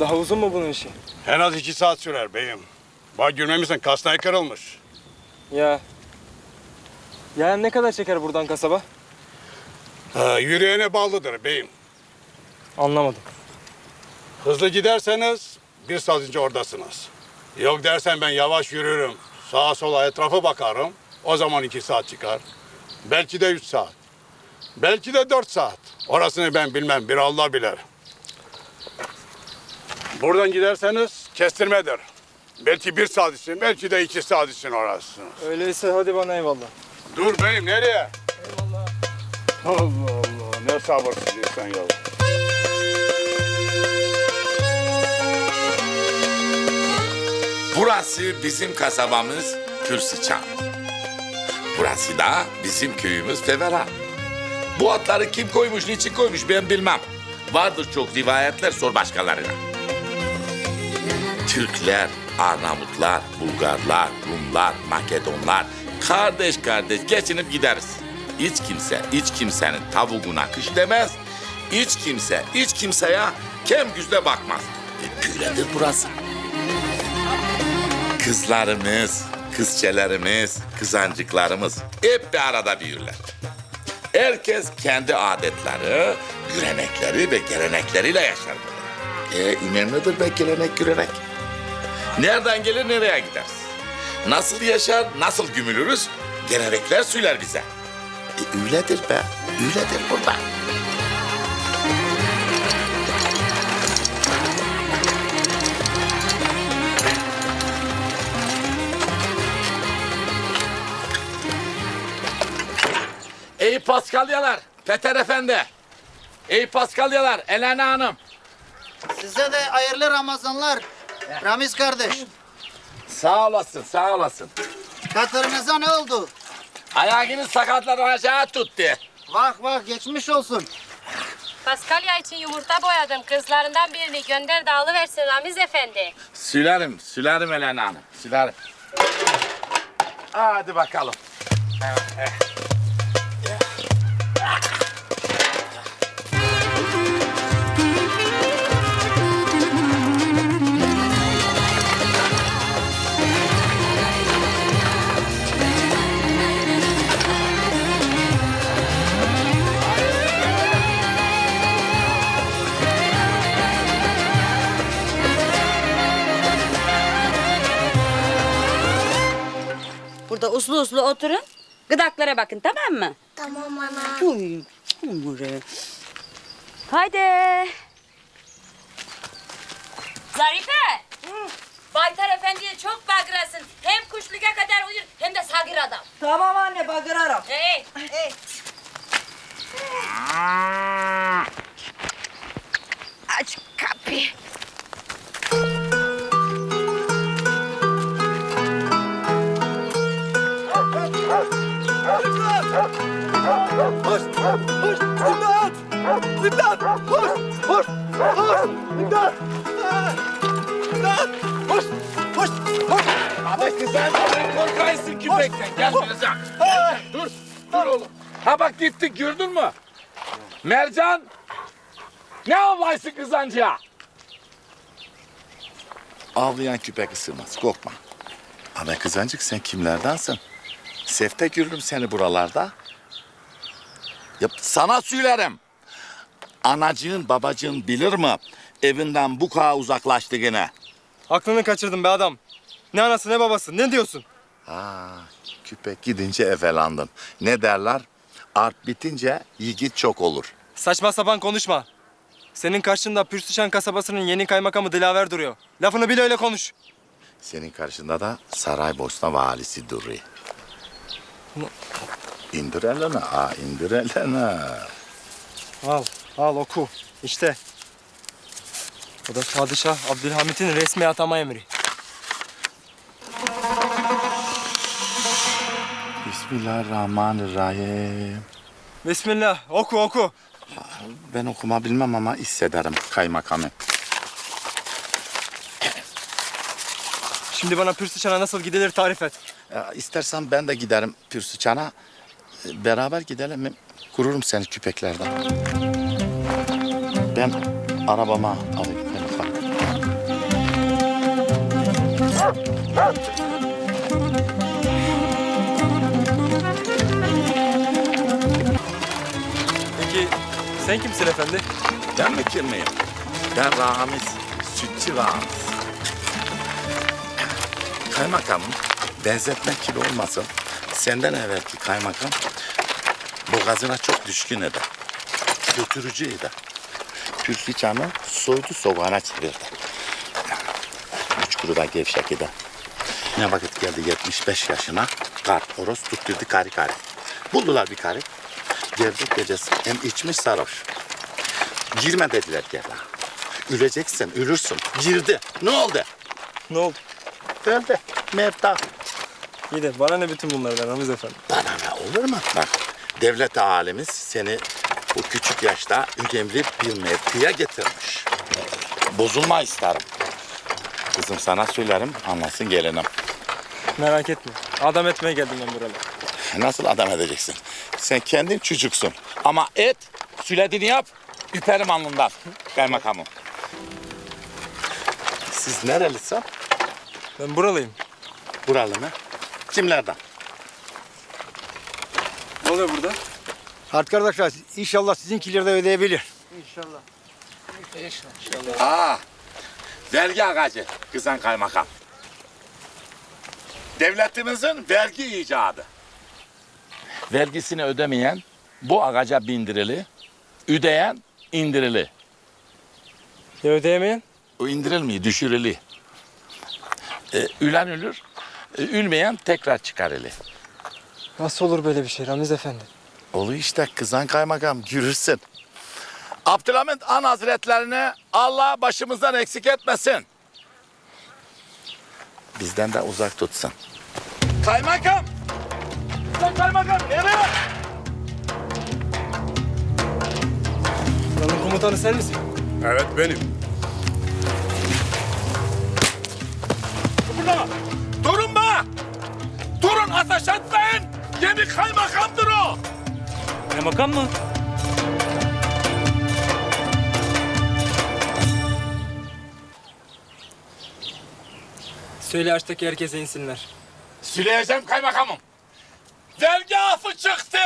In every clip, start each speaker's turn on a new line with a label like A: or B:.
A: Daha uzun mu bunun işi?
B: En az iki saat sürer beyim. Bak görmemişsin kasnayı kırılmış.
A: Ya. Ya ne kadar çeker buradan kasaba?
B: Ha, yürüyene bağlıdır beyim.
A: Anlamadım.
B: Hızlı giderseniz bir saat önce oradasınız. Yok dersen ben yavaş yürürüm. Sağa sola etrafa bakarım. O zaman iki saat çıkar. Belki de üç saat. Belki de dört saat. Orasını ben bilmem. Bir Allah bilir. Buradan giderseniz kestirmedir. Belki bir saat için, belki de iki saat için orasınız.
A: Öyleyse hadi bana eyvallah.
B: Dur beyim nereye?
A: Eyvallah.
B: Allah Allah ne sabırsız insan ya.
C: Burası bizim kasabamız Pürsüçam. Burası da bizim köyümüz Fevera. Bu atları kim koymuş, niçin koymuş ben bilmem. Vardır çok rivayetler, sor başkalarına. Türkler, Arnavutlar, Bulgarlar, Rumlar, Makedonlar kardeş kardeş geçinip gideriz. Hiç kimse, hiç kimsenin tavuğuna kış demez. Hiç kimse, hiç kimseye kem güzle bakmaz. E, burası. Kızlarımız, kızçelerimiz, kızancıklarımız hep bir arada büyürler. Herkes kendi adetleri, görenekleri ve gelenekleriyle yaşar. E, önemlidir be gelenek, görenek. Nereden gelir, nereye gideriz? Nasıl yaşar, nasıl gümülürüz? Gelenekler söyler bize. E, öyledir be, öyledir burada. Ey Paskalyalar, Peter Efendi. Ey Paskalyalar, Elena Hanım.
D: Size de hayırlı Ramazanlar. Ramiz kardeş,
C: Sağ olasın, sağ olasın.
D: katırınıza ne oldu?
C: Ayağınız sakatları aşağı tuttu.
D: Vah vah geçmiş olsun.
E: Paskalya için yumurta boyadım. Kızlarından birini gönder de alıversin Ramiz Efendi.
C: Sülerim, sülerim Elena Hanım, sülerim. Hadi bakalım.
F: Burada uslu uslu oturun. Gıdaklara bakın tamam mı?
G: Tamam ana.
F: Uy, umure. Haydi.
E: Zarife! Baytar Efendi'ye çok bagırasın. Hem kuşluğa kadar uyur hem de sagir adam.
F: Tamam anne bakırarım.
E: Hey!
F: Aç kapıyı.
C: Abi kızım, korkaysın küpekten. Gel Mercan. Dur, dur oğlum. Ha bak gittik gördün mü? Mercan, ne avlaysın kızancıya? Avlayan küpek ısırmaz, korkma. Ama kızancık sen kimlerdensin? Sefte görürüm seni buralarda. Ya sana söylerim. Anacığın, babacığın bilir mi? Evinden bu kadar uzaklaştı gene.
A: Aklını kaçırdın be adam. Ne anası ne babası ne diyorsun?
C: Aa, küpek gidince efelandın. Ne derler? Art bitince yiğit çok olur.
A: Saçma sapan konuşma. Senin karşında Pürsüşen kasabasının yeni kaymakamı Dilaver duruyor. Lafını bil öyle konuş.
C: Senin karşında da Saraybosna valisi duruyor. İndir elini, ha indir elini.
A: Al, al oku. İşte. Bu da Padişah Abdülhamit'in resmi atama emri.
C: Bismillahirrahmanirrahim.
A: Bismillah, oku oku.
C: Ben okuma bilmem ama hissederim kaymakamı.
A: Şimdi bana Pürsüşen'e nasıl gidilir tarif et.
C: Ya, istersen ben de giderim Pürsüçan'a. Ee, Beraber gidelim. Kururum seni küpeklerden. Ben arabama alayım.
A: Peki sen kimsin efendi?
C: Ben mi kim miyim? Ben Ramiz, sütçü Ramiz. Kaymakamım, benzetmek gibi olmasın. Senden evvelki kaymakam boğazına çok düşkün eder. Götürücü eder. Pürficanı soydu soğana çevirdi. Üç kuru da gevşek eder. Ne vakit geldi 75 yaşına kart horoz tutturdu kari kari. Buldular bir kari. Gevdek gecesi hem içmiş sarhoş. Girme dediler gel ha. Üleceksin, ölürsün. Girdi. Ne oldu?
A: Ne oldu?
C: Öldü. Mevta.
A: İyi de bana ne bütün bunlardan Ramiz efendi?
C: Bana ne olur mu? Bak, devlet alemiz seni bu küçük yaşta önemli bir mevkiye getirmiş. Bozulma isterim. Kızım sana söylerim, anlasın gelinim.
A: Merak etme. Adam etmeye geldim ben buralara.
C: Nasıl adam edeceksin? Sen kendin çocuksun. Ama et, sülediğini yap, üperim alnından. Kaymakamım. Siz nerelisin?
A: Ben buralıyım.
C: Buralı mı? Kimlerden?
A: Ne oluyor burada?
G: Hadi arkadaşlar inşallah sizinkileri de ödeyebilir.
C: Aa, vergi ağacı kızan kaymakam. Devletimizin vergi icadı. Vergisini ödemeyen bu ağaca bindirili, ödeyen indirili.
A: Ya ödeyemeyen?
C: O indirilmiyor, düşürülü. Ee, ülen ölür, ülmeyen tekrar çıkarılı.
A: Nasıl olur böyle bir şey Ramiz efendi?
C: Olu işte kızan kaymakam görürsün. Abdülhamit Han Hazretlerini Allah başımızdan eksik etmesin. Bizden de uzak tutsun. Kaymakam! Kızan kaymakam nereye?
A: Buranın komutanı sen misin?
B: Evet benim.
C: Burada! Ateş etmeyin! Yeni kaymakamdır o!
A: Kaymakam mı? Söyle açtaki herkese insinler.
C: Süleyeceğim kaymakamım. Vergi affı çıktı!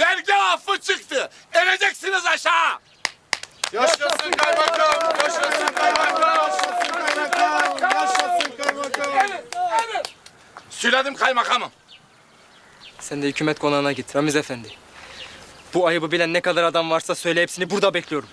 C: Vergi affı çıktı! Ereceksiniz aşağı!
B: Yaşasın kaymakam! Yaşasın kaymakam! Yaşasın kaymakam!
C: Gelin, gelin! Süledim kaymakamım.
A: Sen de hükümet konağına git Ramiz efendi. Bu ayıbı bilen ne kadar adam varsa söyle hepsini burada bekliyorum.